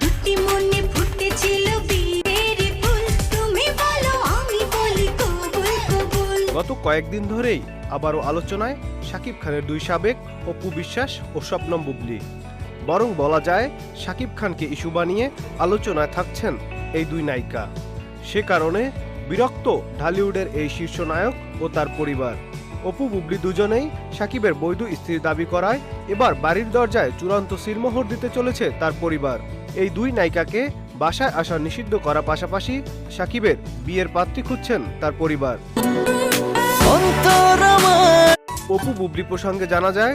দুটি মনে ফুটেছিল গত কয়েকদিন ধরেই আবারও আলোচনায় শাকিব খানের দুই সাবেক অপু বিশ্বাস ও স্বপ্নম বুবলি। বরং বলা যায়, শাকিব খানকে ইস্যু বানিয়ে আলোচনায় থাকছেন এই দুই নায়িকা। সে কারণে বিরক্ত ঢালিউডের এই শীর্ষ নায়ক ও তার পরিবার। অপু বুবলি দুজনেই সাকিবের বৈধ স্ত্রীর দাবি করায় এবার বাড়ির দরজায় চূড়ান্ত সিলমোহর দিতে চলেছে তার পরিবার। এই দুই নায়িকাকে বাসায় আসা নিষিদ্ধ করা পাশাপাশি সাকিবের বিয়ের পাত্রী খুঁজছেন তার পরিবার। অপু বুবলি প্রসঙ্গে জানা যায়,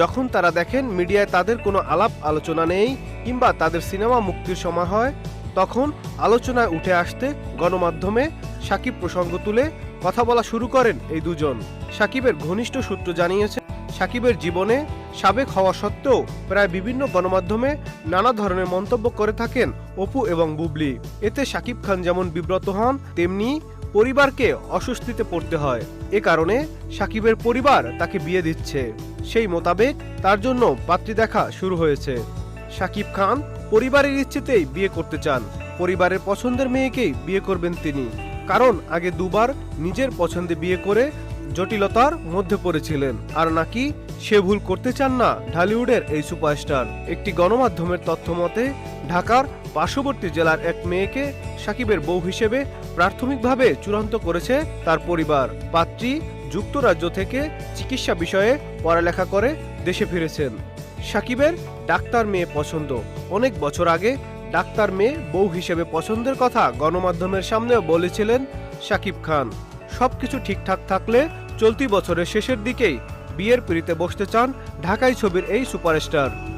যখন তারা দেখেন মিডিয়ায় তাদের কোনো আলাপ আলোচনা নেই কিংবা তাদের সিনেমা মুক্তির সময় হয়, তখন আলোচনায় উঠে আসতে গণমাধ্যমে সাকিব প্রসঙ্গ তুলে কথা বলা শুরু করেন এই দুজন। সাকিবের ঘনিষ্ঠ সূত্র জানিয়েছে সাকিবের জীবনে সাবেক হওয়া সত্ত্বেও প্রায় বিভিন্ন গণমাধ্যমে নানা ধরনের মন্তব্য করে থাকেন অপু এবং বুবলি। এতে সাকিব খান যেমন বিব্রত হন, তেমনি পরিবারকে অস্বস্তিতে পড়তে হয়। এ কারণে সাকিবের পরিবার তাকে বিয়ে দিচ্ছে। সেই মোতাবেক তার জন্য পাত্রী দেখা শুরু হয়েছে। সাকিব খান পরিবারের ইচ্ছেতেই বিয়ে করতে চান। পরিবারের পছন্দের মেয়েকেই বিয়ে করবেন তিনি। কারণ আগে দুবার নিজের পছন্দে বিয়ে করে জটিলতার মধ্যে পড়েছিলেন। আর নাকি সে ভুল করতে চান না ঢালিউডের এই সুপারস্টার? একটি গণমাধ্যমের তথ্য মতে, ঢাকার পার্শ্ববর্তী জেলার এক মেয়েকে সাকিবের বউ হিসেবে প্রাথমিকভাবে চূড়ান্ত করেছে তার পরিবার। পাত্রী যুক্তরাজ্য থেকে চিকিৎসা বিষয়ে পড়ালেখা করে দেশে ফিরেছেন। সাকিবের ডাক্তার মেয়ে পছন্দ। অনেক বছর আগে ডাক্তার মেয়ে বউ হিসেবে পছন্দের কথা গণমাধ্যমের সামনেও বলেছিলেন সাকিব খান। সবকিছু ঠিকঠাক থাকলে চলতি বছরের শেষের দিকেই বিয়ের পিড়িতে বসতে চান ঢাকাই ছবির এই সুপারস্টার।